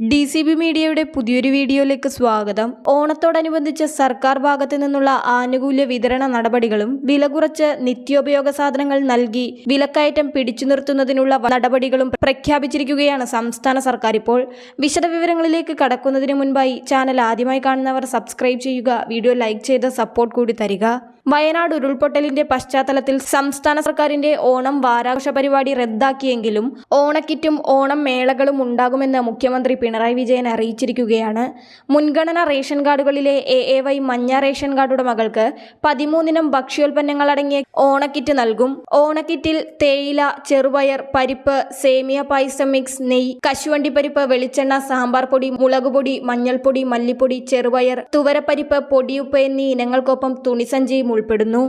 D C B മീഡിയയുടെ പുതിയൊരു വീഡിയോയിലേക്ക് സ്വാഗതം. ഓണത്തോടനുബന്ധിച്ച് സർക്കാർ ഭാഗത്തു നിന്നുള്ള ആനുകൂല്യ വിതരണ നടപടികളും വില കുറച്ച് നിത്യോപയോഗ സാധനങ്ങൾ നൽകി വിലക്കയറ്റം പിടിച്ചു നിർത്തുന്നതിനുള്ള നടപടികളും പ്രഖ്യാപിച്ചിരിക്കുകയാണ് സംസ്ഥാന സർക്കാർ. ഇപ്പോൾ വിശദവിവരങ്ങളിലേക്ക് കടക്കുന്നതിന് മുൻപായി ചാനൽ ആദ്യമായി കാണുന്നവർ സബ്സ്ക്രൈബ് ചെയ്യുക വീഡിയോ ലൈക്ക് ചെയ്ത് സപ്പോർട്ട് കൂടി തരിക. വയനാട് ഉരുൾപൊട്ടലിന്റെ പശ്ചാത്തലത്തിൽ സംസ്ഥാന സർക്കാരിന്റെ ഓണം വാരാഘോഷ പരിപാടി റദ്ദാക്കിയെങ്കിലും ഓണക്കിറ്റും ഓണം മേളകളും ഉണ്ടാകുമെന്ന് മുഖ്യമന്ത്രി പിണറായി വിജയൻ അറിയിച്ചിരിക്കുകയാണ്. മുൻഗണന റേഷൻ കാർഡുകളിലെ എ എ വൈ മഞ്ഞ റേഷൻ കാർഡുടെ മകൾക്ക് പതിമൂന്നിനം ഭക്ഷ്യോൽപ്പന്നങ്ങൾ അടങ്ങിയ ഓണക്കിറ്റ് നൽകും. ഓണക്കിറ്റിൽ തേയില ചെറുപയർ പരിപ്പ് സേമിയ പായസം മിക്സ് നെയ് കശുവണ്ടി പരിപ്പ് വെളിച്ചെണ്ണ സാമ്പാർ പൊടി മുളകുപൊടി മഞ്ഞൾപ്പൊടി മല്ലിപ്പൊടി ചെറുപയർ തുവരപ്പരിപ്പ് പൊടിയുപ്പ് എന്നീ ഇനങ്ങൾക്കൊപ്പം തുണിസഞ്ചിയും ഉൾപ്പെടുന്നു.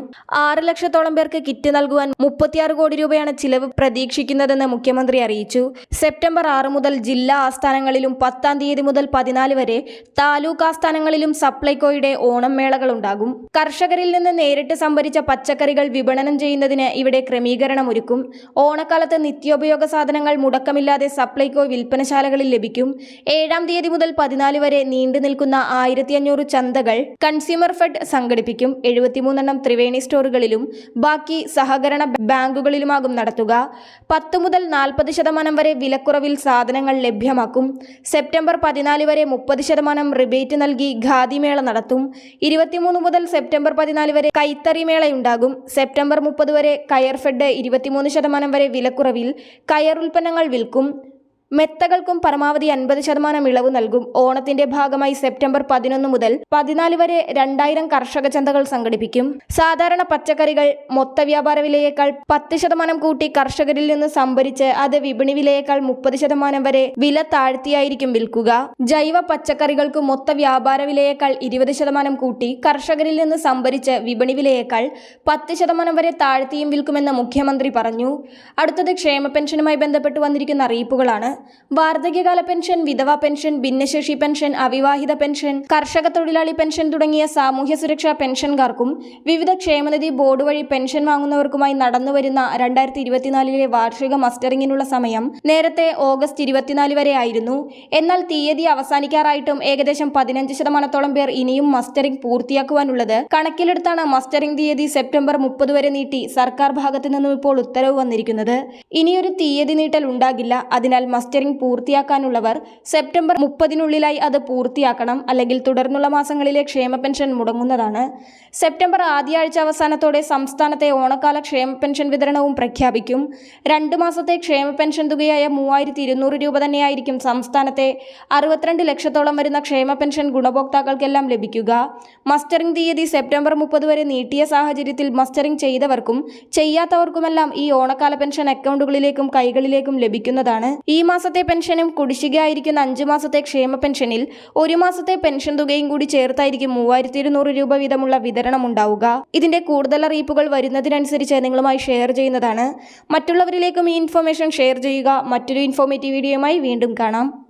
ആറ് ലക്ഷത്തോളം പേർക്ക് കിറ്റ് നൽകുവാൻ മുപ്പത്തിയാറ് കോടി രൂപയാണ് ചിലവ് പ്രതീക്ഷിക്കുന്നതെന്ന് മുഖ്യമന്ത്രി അറിയിച്ചു. സെപ്റ്റംബർ ആറ് മുതൽ ജില്ലാ ആസ്ഥാനങ്ങളിലും പത്താം തീയതി മുതൽ പതിനാല് വരെ താലൂക്ക് ആസ്ഥാനങ്ങളിലും സപ്ലൈകോയുടെ ഓണം മേളകൾ ഉണ്ടാകും. കർഷകരിൽ നിന്ന് നേരിട്ട് സംഭരിച്ച പച്ചക്കറികൾ വിപണനം ചെയ്യുന്നതിന് ഇവിടെ ക്രമീകരണം ഒരുക്കും. ഓണക്കാലത്ത് നിത്യോപയോഗ സാധനങ്ങൾ മുടക്കമില്ലാതെ സപ്ലൈകോ വിൽപ്പനശാലകളിൽ ലഭിക്കും. ഏഴാം തീയതി മുതൽ പതിനാല് വരെ നീണ്ടു നിൽക്കുന്ന ആയിരത്തി അഞ്ഞൂറ് ചന്തകൾ കൺസ്യൂമർ ഫെഡ് സംഘടിപ്പിക്കും. എഴുപത്തിമൂന്നെണ്ണം ത്രിവേണി സ്റ്റോറുകളിലും ബാക്കി സഹകരണ ബാങ്കുകളിലുമാകും നടത്തുക. പത്ത് മുതൽ നാൽപ്പത് ശതമാനം വരെ വിലക്കുറവിൽ സാധനങ്ങൾ ലഭ്യമാക്കും. സെപ്റ്റംബർ പതിനാല് വരെ മുപ്പത് ശതമാനം റിബേറ്റ് നൽകി ഖാദിമേള നടത്തും. ഇരുപത്തിമൂന്ന് മുതൽ സെപ്റ്റംബർ പതിനാല് വരെ കൈത്തറി മേളയുണ്ടാകും സെപ്റ്റംബർ മുപ്പത് വരെ കയർ ഫെഡ് ഇരുപത്തിമൂന്ന് ശതമാനം വരെ വിലക്കുറവിൽ കയർ ഉൽപ്പന്നങ്ങൾ വിൽക്കും. മെത്തകൾക്കും പരമാവധി അൻപത് ശതമാനം ഇളവ് നൽകും. ഓണത്തിന്റെ ഭാഗമായി സെപ്റ്റംബർ പതിനൊന്ന് മുതൽ പതിനാല് വരെ രണ്ടായിരം കർഷക ചന്തകൾ സംഘടിപ്പിക്കും. സാധാരണ പച്ചക്കറികൾ മൊത്ത വ്യാപാര വിലയേക്കാൾ പത്ത് ശതമാനം കൂട്ടി കർഷകരിൽ നിന്ന് സംഭരിച്ച് അത് വിപണി വിലയേക്കാൾ മുപ്പത് ശതമാനം വരെ വില താഴ്ത്തിയായിരിക്കും വിൽക്കുക. ജൈവ പച്ചക്കറികൾക്ക് മൊത്ത വ്യാപാര വിലയേക്കാൾ ഇരുപത് ശതമാനം കൂട്ടി കർഷകരിൽ നിന്ന് സംഭരിച്ച് വിപണി വിലയേക്കാൾ പത്ത് ശതമാനം വരെ താഴ്ത്തിയും വിൽക്കുമെന്ന് മുഖ്യമന്ത്രി പറഞ്ഞു. അടുത്തത് ക്ഷേമ പെൻഷനുമായി ബന്ധപ്പെട്ട് വന്നിരിക്കുന്ന അറിയിപ്പുകളാണ്. വാർദ്ധക്യകാല പെൻഷൻ വിധവാ പെൻഷൻ ഭിന്നശേഷി പെൻഷൻ അവിവാഹിത പെൻഷൻ കർഷക തൊഴിലാളി പെൻഷൻ തുടങ്ങിയ സാമൂഹ്യ സുരക്ഷാ പെൻഷൻകാർക്കും വിവിധ ക്ഷേമനിധി ബോർഡ് വഴി പെൻഷൻ വാങ്ങുന്നവർക്കുമായി നടന്നുവരുന്ന രണ്ടായിരത്തി ഇരുപത്തിനാലിലെ വാർഷിക മസ്റ്ററിങ്ങിനുള്ള സമയം നേരത്തെ ഓഗസ്റ്റ് ഇരുപത്തിനാല് വരെ ആയിരുന്നു. എന്നാൽ തീയതി അവസാനിക്കാറായിട്ടും ഏകദേശം പതിനഞ്ച് ശതമാനത്തോളം പേർ ഇനിയും മസ്റ്ററിംഗ് പൂർത്തിയാക്കുവാനുള്ളത് കണക്കിലെടുത്താണ് മസ്റ്ററിംഗ് തീയതി സെപ്റ്റംബർ മുപ്പത് വരെ നീട്ടി സർക്കാർ ഭാഗത്തു നിന്നും ഇപ്പോൾ ഉത്തരവ് വന്നിരിക്കുന്നത്. ഇനിയൊരു തീയതി നീട്ടൽ ഉണ്ടാകില്ല. അതിനാൽ മസ്റ്ററിംഗ് പൂർത്തിയാക്കാനുള്ളവർ സെപ്റ്റംബർ മുപ്പതിനുള്ളിലായി അത് പൂർത്തിയാക്കണം അല്ലെങ്കിൽ തുടർന്നുള്ള മാസങ്ങളിലെ ക്ഷേമ പെൻഷൻ മുടങ്ങുന്നതാണ്. സെപ്റ്റംബർ ആദ്യ ആഴ്ച അവസാനത്തോടെ സംസ്ഥാനത്തെ ഓണക്കാല ക്ഷേമ പെൻഷൻ വിതരണവും പ്രഖ്യാപിക്കും. രണ്ട് മാസത്തെ ക്ഷേമ പെൻഷൻ തുകയായ മൂവായിരത്തി ഇരുന്നൂറ് രൂപ തന്നെയായിരിക്കും സംസ്ഥാനത്തെ അറുപത്തിരണ്ട് ലക്ഷത്തോളം വരുന്ന ക്ഷേമ പെൻഷൻ ഗുണഭോക്താക്കൾക്കെല്ലാം ലഭിക്കുക. മസ്റ്ററിംഗ് തീയതി സെപ്റ്റംബർ മുപ്പത് വരെ നീട്ടിയ സാഹചര്യത്തിൽ മസ്റ്ററിംഗ് ചെയ്തവർക്കും ചെയ്യാത്തവർക്കുമെല്ലാം ഈ ഓണക്കാല പെൻഷൻ അക്കൗണ്ടുകളിലേക്കും കൈകളിലേക്കും ലഭിക്കുന്നതാണ്. ഈ മാസത്തെ പെൻഷനും കുടിശ്ശികയായിരിക്കുന്ന അഞ്ച് മാസത്തെ ക്ഷേമ പെൻഷനിൽ ഒരു മാസത്തെ പെൻഷൻ തുകയും കൂടി ചേർത്തായിരിക്കും മൂവായിരത്തി ഇരുന്നൂറ് രൂപ വീതമുള്ള വിതരണം ഉണ്ടാവുക. ഇതിന്റെ കൂടുതൽ അറിയിപ്പുകൾ വരുന്നതിനനുസരിച്ച് നിങ്ങളുമായി ഷെയർ ചെയ്യുന്നതാണ്. മറ്റുള്ളവരിലേക്കും ഈ ഇൻഫർമേഷൻ ഷെയർ ചെയ്യുക. മറ്റൊരു ഇൻഫോർമേറ്റീവ് വീഡിയോയുമായി വീണ്ടും കാണാം.